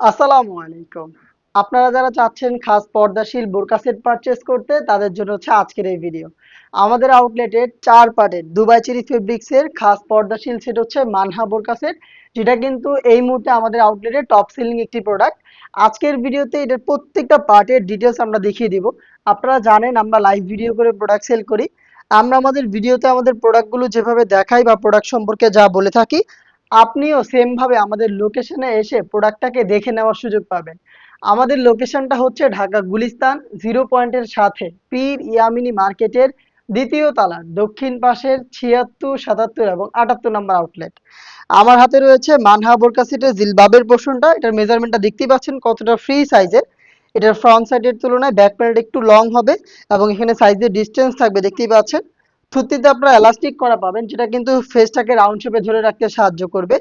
আসসালামু আলাইকুম। আপনারা যারা চাচ্ছেন খাস পর্দাশীল বোরকা সেট পারচেস করতে, তাদের জন্য হচ্ছে আজকের এই ভিডিও আমাদের আউটলেটে চার পার্টের দুবাই চেরি ফেব্রিক্সের খাস পর্দাশীল সেট হচ্ছে মানহা বোরকা সেট যেটা কিন্তু এই মুহূর্তে আমাদের আউটলেটে টপ সেলিং একটি প্রোডাক্ট আজকের ভিডিওতে এটার প্রত্যেকটা পার্টের ডিটেলস আমরা দেখিয়ে দিব। আপনারা জানেন, আমরা লাইভ ভিডিও করে প্রোডাক্ট সেল করি। আমরা আমাদের ভিডিওতে আমাদের প্রোডাক্টগুলো যেভাবে দেখাই বা প্রোডাক্ট সম্পর্কে যা বলে থাকি আপনিও সেম ভাবে আমাদের লোকেশনে এসে প্রোডাক্টটাকে দেখে নেওয়ার সুযোগ পাবেন। আমাদের লোকেশনটা হচ্ছে ঢাকা গুলিস্তান জিরো পয়েন্টের সাথে পীর ইয়ামিনী মার্কেটের দ্বিতীয় তালা, দক্ষিণ পাশের ছিয়াত্তর, সাতাত্তর এবং আটাত্তর নম্বর আউটলেট আমার হাতে রয়েছে মানহা বোরকা সেটের জিলবাবের পোর্শনটা এটার মেজারমেন্টটা দেখতেই পাচ্ছেন কতটা ফ্রি সাইজের এটার ফ্রন্ট সাইডের তুলনায় ব্যাক প্যানেলটা একটু লং হবে এবং এখানে সাইজের ডিস্টেন্স থাকবে, দেখতেই পাচ্ছেন। থুতিতে আপনারা এলাস্টিক করা পাবেন, যেটা কিন্তু ফেসটাকে রাউন্ড শেপে ধরে রাখতে সাহায্য করবে।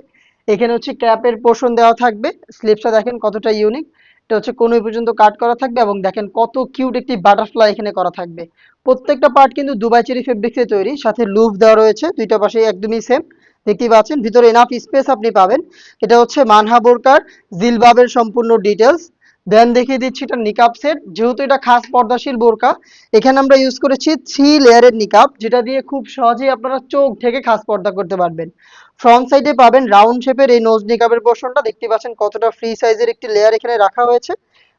এখানে হচ্ছে ক্যাপের পোর্শন দেওয়া থাকবে স্লিপসটা দেখেন কতটা ইউনিক এটা হচ্ছে কোন পর্যন্ত কাট করা থাকবে এবং দেখেন কত কিউট একটি বাটারফ্লাই এখানে করা থাকবে। প্রত্যেকটা পার্ট কিন্তু দুবাই চেরি ফেব্রিক্সে তৈরি, সাথে লুফ দেওয়া রয়েছে, দুইটা পাশেই একদমই সেম দেখতেই পাচ্ছেন, ভিতরে এনাফ স্পেস আপনি পাবেন। এটা হচ্ছে মানহা বোরকার জিলবাবের সম্পূর্ণ ডিটেলস দেন দেখিয়ে দিচ্ছি এটা নিকাপ সেট যেহেতু এটা খাস পর্দাশীল বোরকা, এখানে আমরা ইউজ করেছি থ্রি লেয়ারের নিকাপ যেটা দিয়ে খুব সহজেই আপনারা চোখ থেকে খাস পর্দা করতে পারবেন। ফ্রন্ট সাইডে পাবেন রাউন্ড শেপের এই নোজ নিকাপের পোর্শনটা দেখতে পাচ্ছেন কতটা ফ্রি সাইজের একটি লেয়ার এখানে রাখা হয়েছে।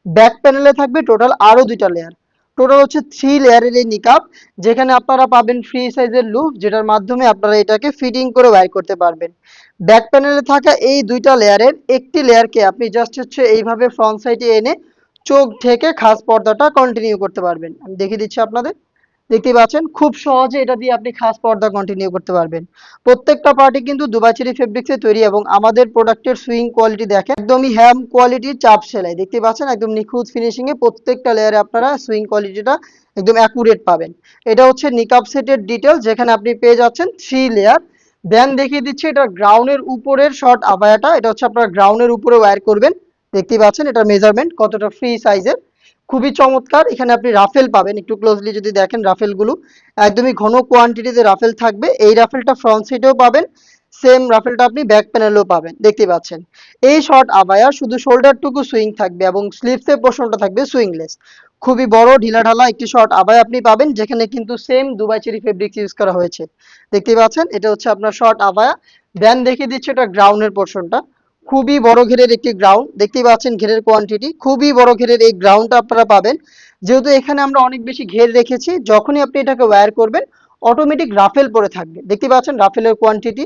ব্যাক প্যানেলে থাকবে টোটাল আরও দুইটা লেয়ার টোটাল হচ্ছে থ্রি লেয়ারের এই নিকাপ যেখানে আপনারা পাবেন ফ্রি সাইজের লুপ যেটার মাধ্যমে আপনারা এটাকে ফিটিং করে ওয়ার করতে পারবেন। ব্যাক প্যানেলে থাকা এই দুইটা লেয়ারের একটি লেয়ারকে আপনি জাস্ট হচ্ছে এইভাবে ফ্রন্ট সাইডে এনে চোখ ঢেকে খাস পর্দাটা কন্টিনিউ করতে পারবেন। আমি দেখিয়ে দিচ্ছি আপনাদের। দেখতেই পাচ্ছেন, খুব সহজে এটা দিয়ে আপনি খাস পর্দা কন্টিনিউ করতে পারবেন। প্রত্যেকটা পার্টি কিন্তু দুবাই চেরি ফেব্রিক্সে তৈরি এবং আমাদের প্রোডাক্টের সুইং কোয়ালিটি দেখেন, একদমই হ্যাম কোয়ালিটির চাপ সেলাই। দেখতে পাচ্ছেন, একদম নিখুঁত ফিনিশিং এ প্রত্যেকটা লেয়ারে আপনারা সুইং কোয়ালিটিটা একদম অ্যাকুরেট পাবেন। এটা হচ্ছে নিকাপ সেটের ডিটেল যেখানে আপনি পেয়ে যাচ্ছেন থ্রি লেয়ার দেন দেখিয়ে দিচ্ছি এটা গ্রাউন্ডের উপরের শর্ট আবায়াটা, এটা হচ্ছে আপনারা গ্রাউন্ডের উপরে ওয়্যার করবেন। দেখতে পাচ্ছেন এটার মেজারমেন্ট কতটা ফ্রি সাইজের খুবই চমৎকার। এখানে আপনি রাফেল পাবেন। একটু ক্লোজলি যদি দেখেন রাফেলগুলো, একদমই ঘন কোয়ান্টিটিতে রাফেল থাকবে। এই রাফেলটা ফ্রন্ট সাইডেও পাবেন। সেম রাফেলটা আপনি ব্যাক প্যানেলেও পাবেন। দেখতে পাচ্ছেন। এই শর্ট আবায়া শুধু শোল্ডারটুকু সুইং থাকবে এবং স্লিভসের পোর্শনটা থাকবে সুইংলেস খুবই বড়, ঢিলাঢালা একটি শর্ট আবায়া আপনি পাবেন, যেখানে কিন্তু same Dubai cherry fabrics use করা হয়েছে। দেখতে পাচ্ছেন? এটা হচ্ছে আপনার শর্ট আবায়া। দেন দেখিয়ে দিচ্ছে এটা গ্রাউন্ডের পোর্শনটা খুবই বড় ঘেরের একটি গ্রাউন্ড দেখতেই পাচ্ছেন ঘেরের কোয়ান্টিটি খুবই বড় ঘেরের এই গ্রাউন্ডটা আপনারা পাবেন। যেহেতু এখানে আমরা অনেক বেশি ঘের রেখেছি, যখনই আপনি এটাকে ওয়্যার করবেন অটোমেটিক রাফেল পরে থাকবে। দেখতে পাচ্ছেন রাফেলের কোয়ান্টিটি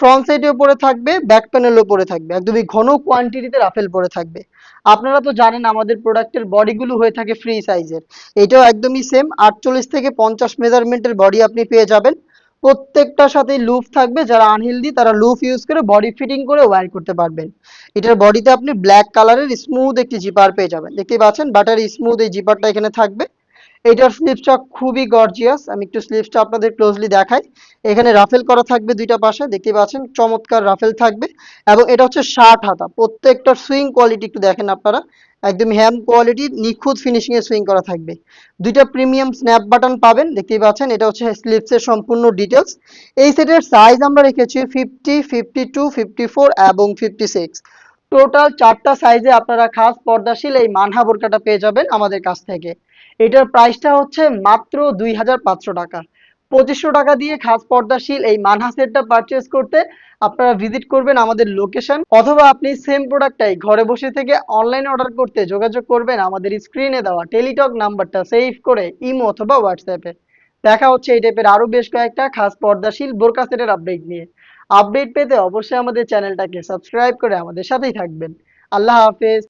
ফ্রন্ট সাইডেও পরে থাকবে ব্যাক প্যানেলও পরে থাকবে, একদমই ঘন কোয়ান্টিটিতে রাফেল পরে থাকবে। আপনারা তো জানেন আমাদের প্রোডাক্টের বডিগুলো হয়ে থাকে ফ্রি সাইজের এটাও একদমই সেম আটচল্লিশ থেকে পঞ্চাশ মেজারমেন্টের বডি আপনি পেয়ে যাবেন। প্রত্যেকটার সাথে লুফ থাকবে। যারা আনহেলদি তারা লুফ ইউজ করে বডি ফিটিং করে ওয়্যার করতে পারবেন। এটার বডিতে আপনি ব্ল্যাক কালারের স্মুথ একটি জিপার পেয়ে যাবেন। দেখতে পাচ্ছেন বাটার স্মুথ এই জিপারটা এখানে থাকবে। এটার স্লিপসটা খুবই গর্জিয়াস আমি একটু স্লিপসটা আপনাদের ক্লোজলি দেখাই। এখানে রাফেল করা থাকবে দুইটা পাশে। দেখতে পাচ্ছেন, চমৎকার রাফেল থাকবে। এবং এটা হচ্ছে ষাট হাতা। প্রত্যেকটা সুইং কোয়ালিটি একটু দেখেন আপনারা। একদম হ্যাম কোয়ালিটি নিখুঁত ফিনিশিং এ সুইং করা থাকবে। দুইটা প্রিমিয়াম স্ন্যাপ বাটন পাবেন, দেখতেই পাচ্ছেন, এটা হচ্ছে স্লিপসের সম্পূর্ণ ডিটেলস এই সেটের সাইজ আমরা রেখেছি fifty fifty two fifty four এবং ফিফটি সিক্স টোটাল চারটা সাইজে আপনারা খাস পর্দাশীল এই মানহা বোরকাটা পেয়ে যাবেন আমাদের কাছ থেকে। এটার প্রাইসটা হচ্ছে মাত্র দুই হাজার পাঁচশো টাকা। পঁচিশশো টাকা দিয়ে খাস পর্দাশীল এই মানহা সেটটা পারচেস করতে আপনারা ভিজিট করবেন আমাদের লোকেশন অথবা আপনি সেম প্রোডাক্টটাই ঘরে বসে থেকে অনলাইন অর্ডার করতে যোগাযোগ করবেন আমাদের স্ক্রিনে দেওয়া টেলিটক নাম্বারটা সেভ করে ইমো অথবা হোয়াটসঅ্যাপে দেখা হচ্ছে এই টাইপের আরও বেশ কয়েকটা খাস পর্দাশীল বোরকা সেটের আপডেট নিয়ে। আপডেট পেতে অবশ্যই আমাদের চ্যানেলটাকে সাবস্ক্রাইব করে আমাদের সাথেই থাকবেন। আল্লাহ হাফেজ।